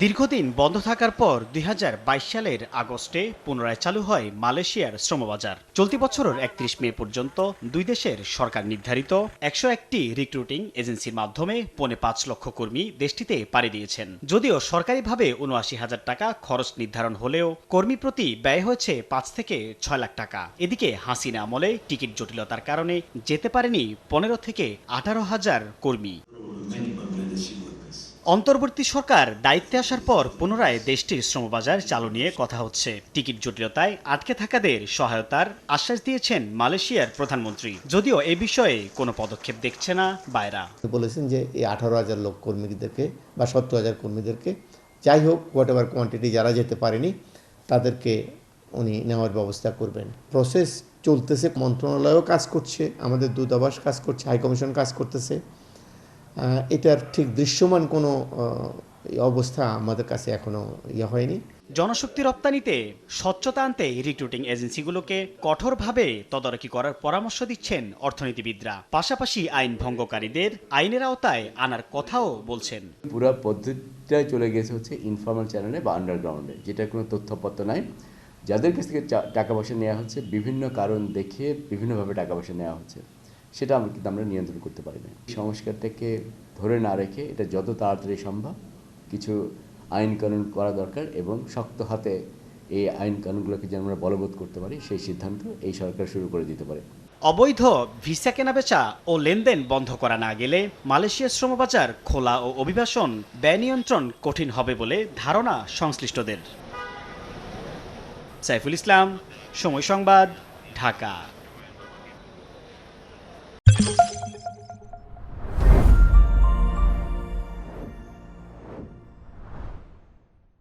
দীর্ঘদিন বন্ধ থাকার পর দুই হাজার বাইশ সালের আগস্টে পুনরায় চালু হয় মালয়েশিয়ার শ্রমবাজার। চলতি বছরের একত্রিশ মে পর্যন্ত দুই দেশের সরকার নির্ধারিত একশো একটি রিক্রুটিং এজেন্সির মাধ্যমে পৌনে পাঁচ লক্ষ কর্মী দেশটিতে পাড়ি দিয়েছেন। যদিও সরকারিভাবে উনআশি হাজার টাকা খরচ নির্ধারণ হলেও কর্মী প্রতি ব্যয় হয়েছে পাঁচ থেকে ছয় লাখ টাকা। এদিকে হাসিনা আমলে টিকিট জটিলতার কারণে যেতে পারেনি পনেরো থেকে আঠারো হাজার কর্মী. অন্তর্বর্তী সরকার দায়িত্বে আসার পর পুনরায় দেশটির শ্রমবাজার চালু নিয়ে কথা হচ্ছে। টিকিট জটিলতায় আটকে থাকাদের সহায়তার আশ্বাস দিয়েছেন মালয়েশিয়ার প্রধানমন্ত্রী। যদিও এ বিষয়ে কোনো পদক্ষেপ দেখছে না বায়রা বলেছেন যে এই আঠারো হাজার লোক কর্মীদেরকে বা সত্তর হাজার কর্মীদেরকে যাই হোক হোয়াট এভার কোয়ান্টিটি যারা যেতে পারেনি, তাদেরকে উনি নেওয়ার ব্যবস্থা করবেন। প্রসেস চলতেছে, মন্ত্রণালয়ও কাজ করছে, আমাদের দূতাবাস কাজ করছে হাইকমিশন কাজ করতেছে। এটার ঠিক দৃশ্যমান কোনো অবস্থা আমাদের কাছে এখনও ইয়ে হয়নি। জনশক্তি রপ্তানিতে স্বচ্ছতা আনতে রিক্রুটিং এজেন্সিগুলোকে কঠোরভাবে তদারকি করার পরামর্শ দিচ্ছেন অর্থনীতিবিদরা। পাশাপাশি আইন ভঙ্গকারীদের আইনের আওতায় আনার কথাও বলছেন। পুরো পদ্ধতিটাই চলে গেছে হচ্ছে ইনফর্মাল চ্যানেলে বা আন্ডারগ্রাউন্ডে যেটা কোনো তথ্যপত্র নাই। যাদের কাছ থেকে টাকা পয়সা নেওয়া হচ্ছে বিভিন্ন কারণ দেখে বিভিন্নভাবে টাকা পয়সা নেওয়া হচ্ছে। সেটা আমরা কিন্তু আমরা নিয়ন্ত্রণ করতে পারি না। সংস্কারটাকে ধরে না রেখে এটা যত তাড়াতাড়ি সম্ভব কিছু আইন কানুন করা দরকার এবং শক্ত হাতে এই আইন কানুনগুলোকে যেন আমরা বলবৎ করতে পারি, সেই সিদ্ধান্ত এই সরকার শুরু করে দিতে পারে। অবৈধ ভিসা কেনাবেচা ও লেনদেন বন্ধ করা না গেলে মালয়েশিয়ার শ্রমবাজার খোলা ও অভিবাসন ব্যয় নিয়ন্ত্রণ কঠিন হবে বলে ধারণা সংশ্লিষ্টদের। সাইফুল ইসলাম, সময় সংবাদ, ঢাকা।